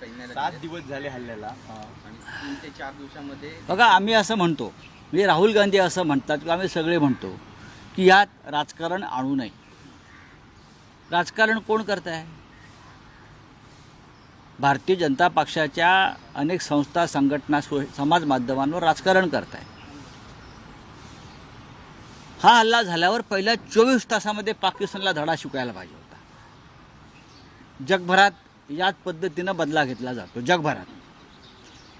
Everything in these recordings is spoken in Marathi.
सात दिवस झाले हल्ल्याला. आणि तीन ते चार दिवसामध्ये बघा आम्ही असं म्हणतो म्हणजे राहुल गांधी असं म्हणतात किंवा आम्ही सगळे म्हणतो की यात राजकारण आणू नये. राजकारण कोण करत आहे भारतीय जनता पक्षाच्या अनेक संस्था संघटना समाज माध्यमांवर राजकारण करत आहे हा हल्ला झाल्यावर पहिल्या चोवीस तासामध्ये पाकिस्तानला धडा शिकायला पाहिजे होता. जगभरात याच पद्धतीनं बदला घेतला जातो जगभरात.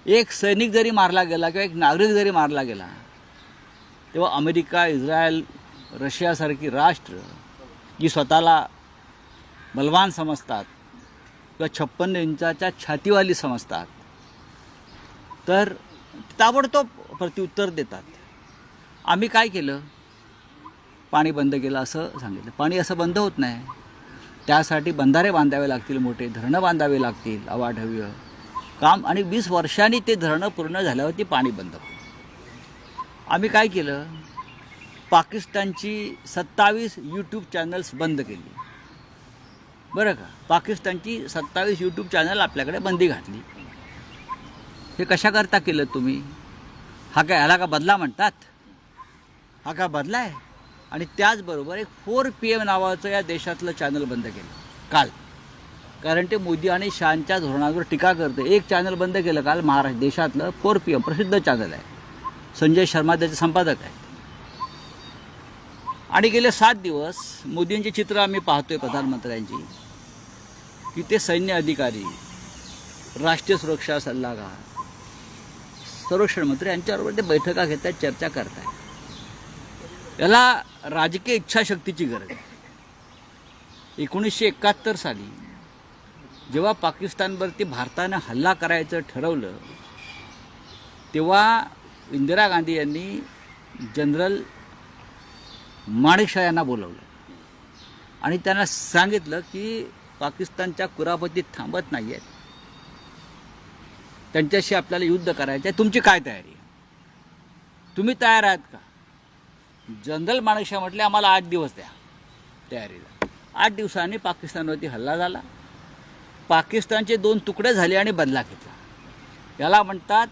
एक सैनिक जरी मारला गेला किंवा एक नागरिक जरी मारला गेला तेव्हा अमेरिका इस्रायल रशियासारखी राष्ट्र जी स्वतःला बलवान समजतात किंवा छप्पन्न इंचाच्या छातीवाली समजतात तर ताबडतोब प्रत्युत्तर देतात. आम्ही काय केलं? पाणी बंद केलं असं सांगितलं. पाणी असं बंद होत नाही. त्यासाठी बंधारे बांधावे लागतील मोठे धरणं बांधावे लागतील अवाढव्य. काम आणि वीस वर्षांनी ते धरणं पूर्ण झाल्यावरती पाणी बंद आम्ही काय केलं? पाकिस्तानची सत्तावीस यूट्यूब चॅनल्स बंद केली. बरं का? पाकिस्तानची सत्तावीस यूट्यूब चॅनल आपल्याकडे बंदी घातली. हे कशाकरता केलं तुम्ही? हा काय ह्याला का बदला म्हणतात? हा का बदला आहे आणि त्याचबरोबर एक फोर पी एम नावाचं या देशातलं चॅनल बंद केलं. काल. कारण ते मोदी आणि शहांच्या धोरणावर टीका करते एक चॅनल बंद केलं काल महाराष्ट्र देशातलं फोर पी एम प्रसिद्ध चॅनल आहे. संजय शर्मा त्याचे संपादक आहेत. आणि गेले सात दिवस मोदींची चित्र आम्ही पाहतोय प्रधानमंत्र्यांची. की ते सैन्य अधिकारी राष्ट्रीय सुरक्षा सल्लागार संरक्षण मंत्री यांच्याबरोबर ते बैठका घेत आहेत चर्चा करत आहेत याला राजकीय इच्छाशक्तीची गरज आहे. एकोणीसशे एकाहत्तर साली जेव्हा पाकिस्तानवरती भारतानं हल्ला करायचं ठरवलं तेव्हा इंदिरा गांधी यांनी जनरल माणिकशा यांना बोलवलं. आणि त्यांना सांगितलं की पाकिस्तानच्या कुरापती थांबत नाही आहेत त्यांच्याशी आपल्याला युद्ध करायचं आहे तुमची काय तयारी आहे? तुम्ही तयार आहात का? जनरल माणिकशा म्हटले आम्हाला आठ दिवस द्या तयारीला. आठ दिवसांनी पाकिस्तानवरती हल्ला झाला. पाकिस्तानचे दोन तुकडे झाले आणि बदला घेतला. याला म्हणतात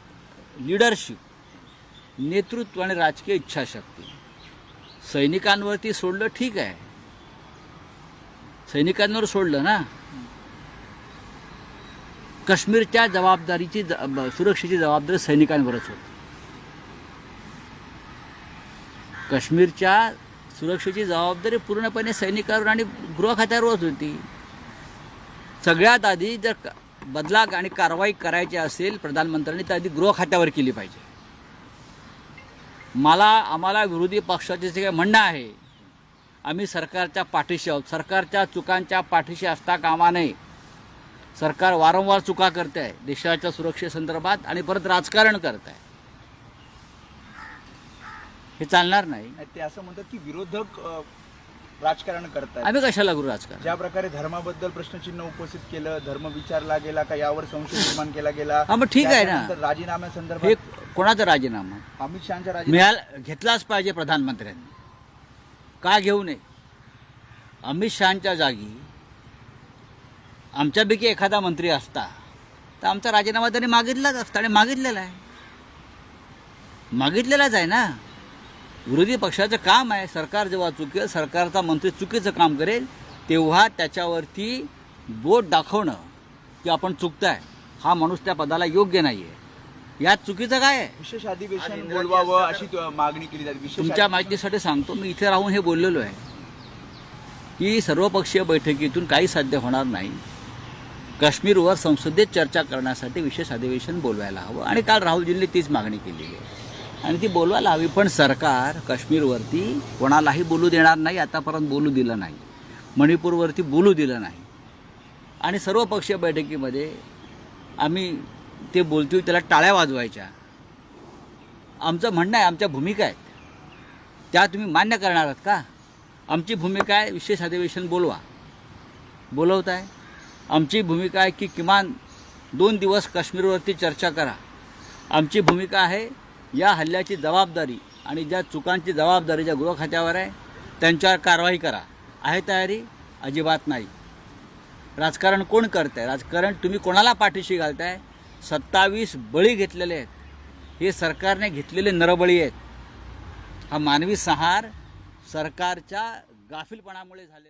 लिडरशिप नेतृत्व आणि राजकीय इच्छाशक्ती. सैनिकांवरती सोडलं ठीक आहे. सैनिकांवर सोडलं ना? काश्मीरच्या जबाबदारीची ज- सुरक्षेची जबाबदारी सैनिकांवरच होती. काश्मीरच्या सुरक्षेची जबाबदारी पूर्णपणे सैनिकांवर आणि गृह खात्यावरच होती. सगळ्यात आधी जर बदला आणि कारवाई करायची असेल प्रधानमंत्र्यांनी तर आधी गृह खात्यावर केली पाहिजे. मला आम्हाला विरोधी पक्षाचे जे काही म्हणणं आहे आम्ही सरकारच्या पाठीशी आहोत. सरकारच्या चुकांच्या पाठीशी असता कामा नये. सरकार वारंवार चुका करते आहे देशाच्या सुरक्षेसंदर्भात आणि परत राजकारण करत आहे. हे चालणार नाही. ते असं म्हणतात की विरोधक अं, राजकारण करतात आम्ही कशाला करू राजकारण? ज्या प्रकारे धर्माबद्दल प्रश्नचिन्ह उपस्थित केलं धर्म विचारला गेला का यावर संशय निर्माण केला गेला हा, मग ठीक आहे ना. त्याच्यानंतर हे राजीनाम्यासंदर्भात कोणाचा राजीनामा? अमित शहाच्या राजीनामा. मिळाला घेतलाच पाहिजे प्रधानमंत्र्यांनी. का घेऊ नये? अमित शहाच्या जागी आमच्यापैकी एखादा मंत्री असता तर आमचा राजीनामा त्यांनी मागितलाच असता आणि मागितलेला आहे. मागितलेलाच आहे ना. विरोधी पक्षाचं काम आहे. सरकार जेव्हा चुकेल सरकारचा मंत्री चुकीचं काम करेल तेव्हा त्याच्यावरती बोट दाखवणं की आपण चुकताय हा माणूस त्या पदाला योग्य नाही आहे यात चुकीचं काय आहे? विशेष अधिवेशन बोलवावं अशी मागणी केली जाते. तुमच्या माहितीसाठी सांगतो मी इथे राहून हे बोललेलो आहे की सर्वपक्षीय बैठकीतून काही साध्य होणार नाही. काश्मीरवर संसदेत चर्चा करण्यासाठी विशेष अधिवेशन बोलवायला हवं. आणि काल राहुलजींनी तीच मागणी केलेली आहे. आणि ती बोलवायला हवी. पण सरकार काश्मीरवरती कोणालाही बोलू देणार नाही आतापर्यंत बोलू दिलं नाही. मणिपूरवरती बोलू दिलं नाही. आणि सर्वपक्षीय बैठकीमध्ये आम्ही ते बोलतो त्याला टाळ्या वाजवायच्या. आमचं म्हणणं आहे आमच्या भूमिका आहेत. त्या तुम्ही मान्य करणार आहात का? आमची भूमिका आहे विशेष अधिवेशन बोलवा. बोलवत आहे आमची भूमिका आहे की किमान दोन दिवस काश्मीरवरती चर्चा करा. आमची भूमिका आहे या हल्ल्याची जबाबदारी आणि ज्या चुकांची जबाबदारी ज्या गृह खात्यावर आहे त्यांच्यावर कारवाई करा. आहे तयारी? अजिबात नाही. राजकारण कोण करत आहे राजकारण तुम्ही कोणाला पाठीशी घालताय? सत्तावीस बळी घेतलेले आहेत. हे सरकारने घेतलेले नरबळी आहेत. हा मानवी संहार सरकारच्या गाफिलपणामुळे झालेला